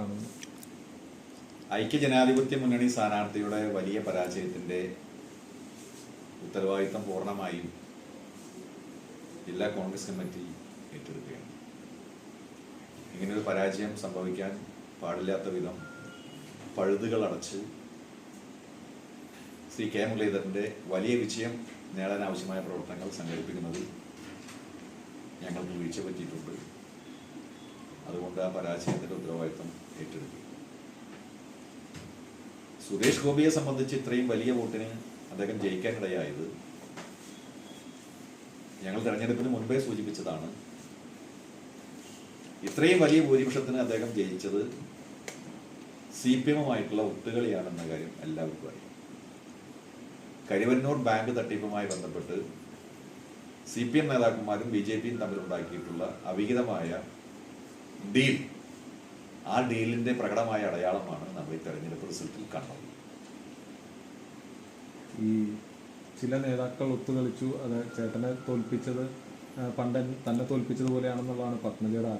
കാണുന്നു. ഐക്യ ജനാധിപത്യ മുന്നണി സ്ഥാനാർത്ഥിയുടെ വലിയ പരാജയത്തിന്റെ ഉത്തരവാദിത്തം പൂർണമായും ജില്ലാ കോൺഗ്രസ് കമ്മിറ്റി ഏറ്റെടുക്കുകയാണ്. ഇങ്ങനൊരു പരാജയം സംഭവിക്കാൻ പാടില്ലാത്ത വിധം പഴുതുകൾ അടച്ച് ശ്രീ കെ മുരളീധരന്റെ വലിയ വിജയം നേടാൻ ആവശ്യമായ പ്രവർത്തനങ്ങൾ സംഘടിപ്പിക്കുന്നതിൽ ഞങ്ങൾക്ക് വീഴ്ച പറ്റിയിട്ടുണ്ട്. ആ പരാജയത്തിന്റെ ഉത്തരവാദിത്തം ഏറ്റെടുക്കും സുരേഷ് ഗോപിയെ സംബന്ധിച്ച് ഇത്രയും വലിയ വോട്ടിന് അദ്ദേഹം ജയിക്കാനിടയായത് ഞങ്ങൾ തെരഞ്ഞെടുപ്പിന് മുൻപേ സൂചിപ്പിച്ചതാണ്. ഇത്രയും വലിയ ഭൂരിപക്ഷത്തിന് അദ്ദേഹം ജയിച്ചത് സി പി എമ്മുമായിട്ടുള്ള ഒത്തുകളിയാണെന്ന കാര്യം എല്ലാവർക്കും അറിയാം. കരിവന്നൂർ ബാങ്ക് തട്ടിപ്പുമായി ബന്ധപ്പെട്ട് സി പി എം നേതാക്കന്മാരും ബി ജെ പിയും തമ്മിലുണ്ടാക്കിയിട്ടുള്ള അവിഹിതമായ ഡീൽ. ആ ഡീലിന്റെ പ്രകടമായ അടയാളമാണ് നമ്മൾ ഈ തെരഞ്ഞെടുപ്പ് റിസൾട്ടിൽ കണ്ടത്. ഈ ചില നേതാക്കൾ ഒത്തുകളിച്ചു അത് ചേട്ടനെ തോൽപ്പിച്ചത് പണ്ടൻ പണ്ട് തന്നെ തോൽപ്പിച്ചതുപോലെയാണെന്നുള്ളതാണ് പത്മജയുടെ ആരോപണം.